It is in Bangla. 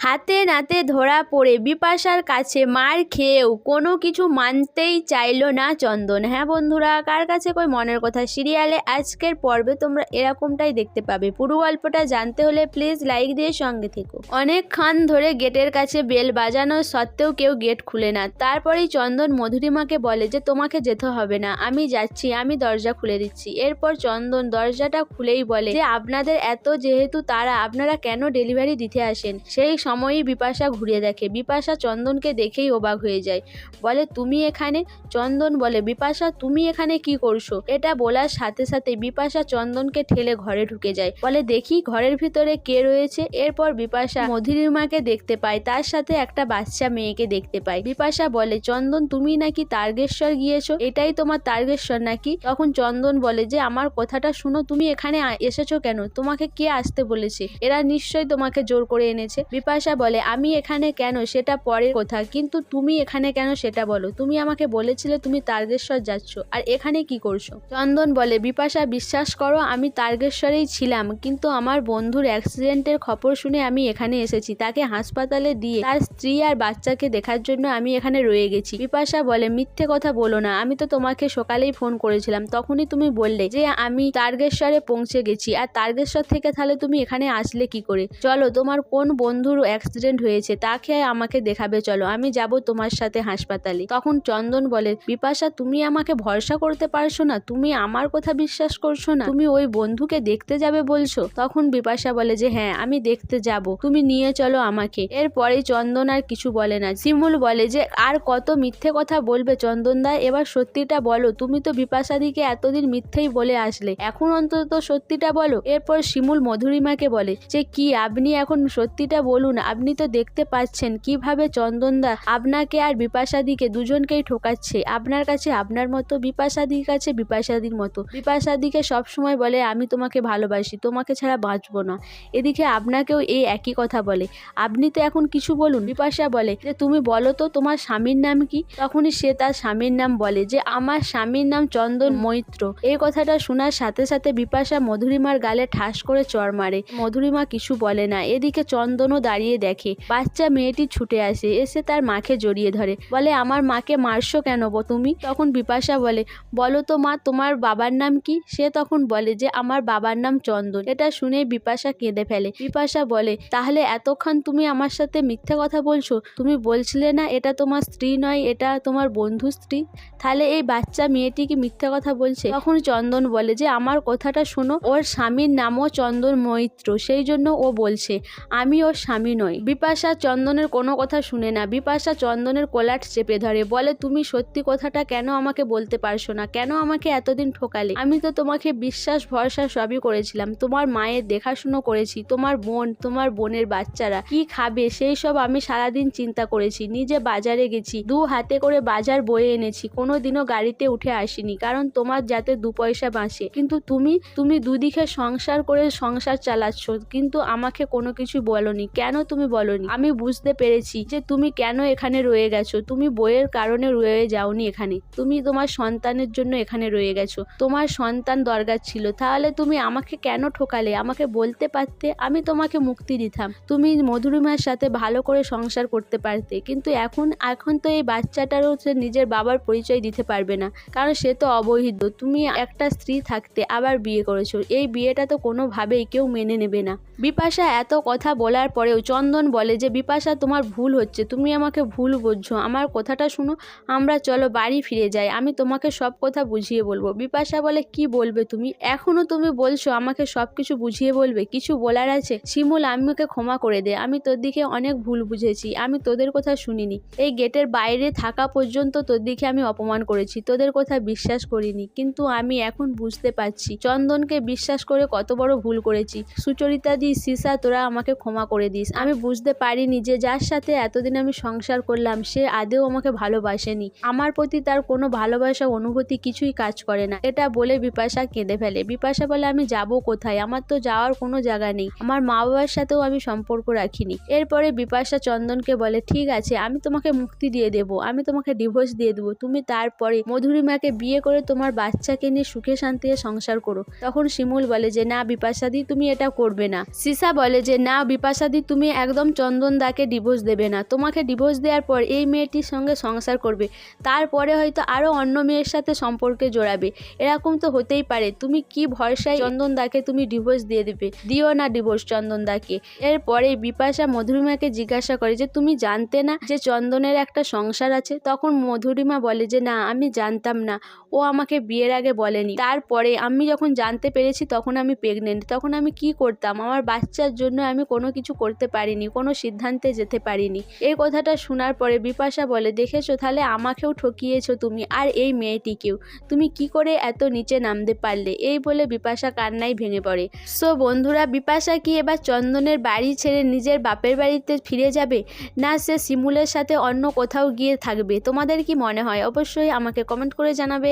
হাতে নাতে ধরা পড়ে বিপাশার কাছে মার খেয়েও কোনো কিছু মানতেই চাইলো না চন্দন। হ্যাঁ বন্ধুরা, কার কাছে কই মনের কথা? সিরিয়ালে আজকের পর্বে তোমরা এরকমটাই দেখতে পাবে। পুরো গল্পটা জানতে হলে প্লিজ লাইক দিয়ে সঙ্গে থেকো। অনেকক্ষণ ধরে গেটের কাছে বেল বাজানো সত্ত্বেও কেউ গেট খুলে না। তারপরেই চন্দন মধুরিমাকে বলে যে, তোমাকে যেতে হবে না, আমি যাচ্ছি, আমি দরজা খুলে দিচ্ছি। এরপর চন্দন দরজাটা খুলেই বলে যে, আপনাদের এত যেহেতু তারা, আপনারা কেন ডেলিভারি দিতে আসেন? সেই সময়ই বিপাশা ঘুরে দেখে। বিপাশা চন্দনকে দেখেই অবাক হয়ে যায়। বলে, তুমি এখানে? চন্দন বলে, বিপাশা, তুমি এখানে কি করছ? এটা বলার সাথে সাথে বিপাশা চন্দনকে ঠেলে ঘরে ঢুকে যায়। বলে, দেখি, ঘরের ভিতরে কে রয়েছে? এরপর বিপাশা মধুরিমাকে দেখতে পায়। তার সাথে একটা বাচ্চা মেয়েকে দেখতে পায়। বিপাশা বলে, চন্দন, তুমি নাকি তারকেশ্বর গিয়েছো? এটাই তোমার তারকেশ্বর নাকি? তখন চন্দন বলে, যে, আমার কথাটা শুনো, তুমি এখানে এসেছ কেন? তোমাকে কে আসতে বলেছে? এরা নিশ্চয়ই তোমাকে জোর করে এনেছে। বিপাশা বলে, আমি এখানে কেন? সেটা পরের কথা। কিন্তু তুমি এখানে কেন সেটা বলো? তুমি আমাকে বলেছিলে তুমি তারকেশ্বর যাচ্ছ। আর এখানে কি করছ? চন্দন বলে, বিপাশা, বিশ্বাস করো, আমি তারকেশ্বরেই ছিলাম। কিন্তু আমার বন্ধুর অ্যাক্সিডেন্টের খবর শুনে আমি এখানে এসেছি। তাকে হাসপাতালে দিয়ে তার স্ত্রী আর বাচ্চাকে দেখার জন্য আমি এখানে রয়ে গেছি। বিপাশা বলে, মিথ্যে কথা বলো না। আমি তো তোমাকে সকালেই ফোন করেছিলাম। তখনই তুমি বললে যে, আমি তারকেশ্বরে পৌঁছে গেছি। আর তারকেশ্বর থেকে তাহলে তুমি এখানে আসলে কি করে? চলো, তোমার কোন বন্ধুর অ্যাক্সিডেন্ট হয়েছে, তাকে আমাকে দেখাবে, চলো। আমি যাব তোমার সাথে হাসপাতালে। তখন চন্দন বলে, বিপাশা, তুমি আমাকে ভরসা করতে পারছ না। তুমি আমার কথা বিশ্বাস করছ না। তুমি ওই বন্ধুকে দেখতে যাবে বলছো? তখন বিপাশা বলে যে হ্যাঁ আমি দেখতে যাব। তুমি নিয়ে চলো আমাকে। এরপরে চন্দন আর কিছু বলে না। শিমুল বলে যে, আর কত মিথ্যে কথা বলবে চন্দন দা? এবার সত্যিটা বলো। তুমি তো বিপাশাদিকে এতদিন মিথ্যেই বলে আসলে। এখন অন্তত সত্যিটা বলো। এরপর শিমুল মধুরিমাকে বলে, যে কি, আপনি এখন সত্যিটা বলুন আপনি তো দেখতে পাচ্ছেন কীভাবে চন্দনদা আপনাকে আর বিপাশাদিকে দুজনকেই ঠকাচ্ছে। আপনার কাছে আপনার মতো, বিপাশাদির কাছে বিপাশাদির মতো। বিপাশাদিকে সবসময় বলে, আমি তোমাকে ভালোবাসি, তোমাকে ছাড়া বাঁচবো না। এদিকে আপনাকেও এই একই কথা বলে। আপনি তো এখন কিছু বলুন। বিপাশা বলে যে, তুমি বলো তো, তোমার স্বামীর নাম কি? তখনই সে তার স্বামীর নাম বলে যে, আমার স্বামীর নাম চন্দন মৈত্র। এই কথাটা শোনার সাথে সাথে বিপাশা মধুরিমার গালে ঠাস করে চড় মারে। মধুরিমা কিছু বলে না। এদিকে চন্দনও দাঁড়িয়ে দেখে। বাচ্চা মেয়েটি ছুটে আসে, এসে তার মাকে জড়িয়ে ধরে। বলে, আমার মাকে মারছো কেন তুমি? তখন বিপাশা বলে, বলো তো মা, তোমার বাবার নাম কি? সে তখন বলে যে, আমার বাবার নাম চন্দন। এটা শুনে বিপাশা কেঁদে ফেলে। বিপাশা বলে, তাহলে এতক্ষণ তুমি আমার সাথে মিথ্যে কথা বলছো? তুমি বলছিলে না এটা তোমার স্ত্রী নয়, এটা তোমার বন্ধু স্ত্রী? তাহলে এই বাচ্চা মেয়েটি কি মিথ্যে কথা বলছে? তখন চন্দন বলে যে, আমার কথাটা শোনো, ওর স্বামীর নামও চন্দন মৈত্র, সেই জন্য ও বলছে, আমি ওর স্বামী নই। বিপাশা চন্দনের কোনো কথা শুনে না। বিপাশা চন্দনের কোলাট চেপে ধরে, বলে, তুমি সত্যি কথাটা কেন আমাকে বলতে পারছ না? কেন আমাকে এতদিন ঠোকালে? আমি তো তোমাকে বিশ্বাস, ভরসা সবই করেছিলাম। তোমার মায়ের দেখাশুনো করেছি, তোমার বোন, তোমার বোনের বাচ্চারা। কি খাবে? সেই সব আমি সারাদিন চিন্তা করেছি। নিজে বাজারে গেছি, দু হাতে করে বাজার বয়ে এনেছি। কোনো দিনও গাড়িতে উঠে আসিনি, কারণ তোমার যাতে দু পয়সা বাঁচে। কিন্তু তুমি তুমি দুদিকে সংসার করে সংসার চালাচ্ছ, কিন্তু আমাকে কোনো কিছু বলনি। কেন তুমি বলনি? আমি বুঝতে পেরেছি যে তুমি কেন এখানে রয়ে গেছো। তুমি বইয়ের কারণে রয়ে যাওনি এখানে। তুমি তোমার সন্তানের জন্য এখানে রয়ে গেছো। তোমার সন্তান দরকার ছিল। তাহলে তুমি আমাকে কেন ঠকালে? আমাকে বলতে পারতে আমি তোমাকে মুক্তি দিতাম। তুমি মধুরিমার সাথে ভালো করে সংসার করতে পারতে। কিন্তু এখন এখন তো এই বাচ্চাটারও সে নিজের বাবার পরিচয় দিতে পারবে না। কারণ সে তো অবৈধ। তুমি একটা স্ত্রী থাকতে আবার বিয়ে করেছ। এই বিয়েটা তো কোনোভাবেই কেউ মেনে নেবে না। বিপাশা এত কথা বলার পরেও চন্দন বলে যে, বিপাশা, তোমার ভুল হচ্ছে। তুমি আমাকে ভুল বুঝছ। আমার কথাটা শুনো, আমরা চলো বাড়ি ফিরে যাই। আমি তোমাকে সব কথা বুঝিয়ে বলব। বিপাশা বলে, কি বলবে তুমি? এখনও তুমি বলছো, আমাকে সব কিছু বুঝিয়ে বলবে। কিছু বলার আছে? শিমুল আমাকে ক্ষমা করে দে। আমি তোর দিকে অনেক ভুল বুঝেছি। আমি তোদের কথা শুনিনি। এই গেটের বাইরে থাকা পর্যন্ত তোর দিকে আমি অপমান করেছি। তোদের কথা বিশ্বাস করিনি। কিন্তু আমি এখন বুঝতে পারছি। চন্দনকে বিশ্বাস করে কত বড় ভুল করেছি। সুচরিতা দি, সিসা, তোরা আমাকে ক্ষমা করে দিস। আমি বুঝতে পারিনি যে যার সাথে এতদিন আমি সংসার করলাম, সে আদেও আমাকে ভালোবাসেনি। আমার প্রতি তার কোনো ভালোবাসা, অনুভূতি কিছুই কাজ করে না। এটা বলে বিপাশা কেঁদে ফেলে। বিপাশা বলে, আমি যাব কোথায়? আমার তো যাওয়ার কোনো জায়গা নেই। আমার মা বাবার সাথেও আমি সম্পর্ক রাখিনি। এরপরে বিপাশা চন্দনকে বলে, ঠিক আছে, আমি তোমাকে মুক্তি দিয়ে দেবো। আমি তোমাকে ডিভোর্স দিয়ে দেবো। তুমি তারপরে মধুরিমাকে বিয়ে করে তোমার বাচ্চাকে নিয়ে সুখে শান্তিতে সংসার করো। তখন শিমুল বলে যে, না বিপাশাদি, তুমি এটা করবে না। সিসা বলে যে, না বিপাশাদি, তুমি একদম চন্দন দাকে ডিভোর্স দেবে না। তোমাকে ডিভোর্স দেওয়ার পর এই মেয়েটির সঙ্গে সংসার করবে। তারপরে হয়তো আরও অন্য মেয়ের সাথে সম্পর্কে জোড়াবে। এরকম তো হতেই পারে। তুমি কি ভরসায় চন্দন দাকে তুমি ডিভোর্স দিয়ে দেবে? দিও না ডিভোর্স চন্দন দাকে। এরপরে বিপাশা মধুরিমাকে জিজ্ঞাসা করে যে, তুমি জানতে না যে চন্দনের একটা সংসার আছে? তখন মধুরিমা বলে যে, না, আমি জানতাম না। ও আমাকে বিয়ের আগে বলেনি। তারপরে আমি যখন জানতে পেরেছি তখন আমি প্রেগনেন্ট তখন আমি কি করতাম? আমার বাচ্চার জন্য আমি কোনো কিছু করতে পারিনি, কোনো সিদ্ধান্তে যেতে পারিনি। এই কথাটা শোনার পরে বিপাশা বলে, দেখেছ, তাহলে আমাকেও ঠকিয়েছো তুমি আর এই মেয়েটিকেও। তুমি কি করে এত নিচে নামতে পারলে? এই বলে বিপাশা কান্নায় ভেঙে পড়ে। সো বন্ধুরা, বিপাশা কি এবার চন্দনের বাড়ি ছেড়ে নিজের বাপের বাড়িতে ফিরে যাবে? না, সে শিমুলের সাথে অন্য কোথাও গিয়ে থাকবে? তোমাদের কি মনে হয়? অবশ্যই আমাকে কমেন্ট করে জানাবে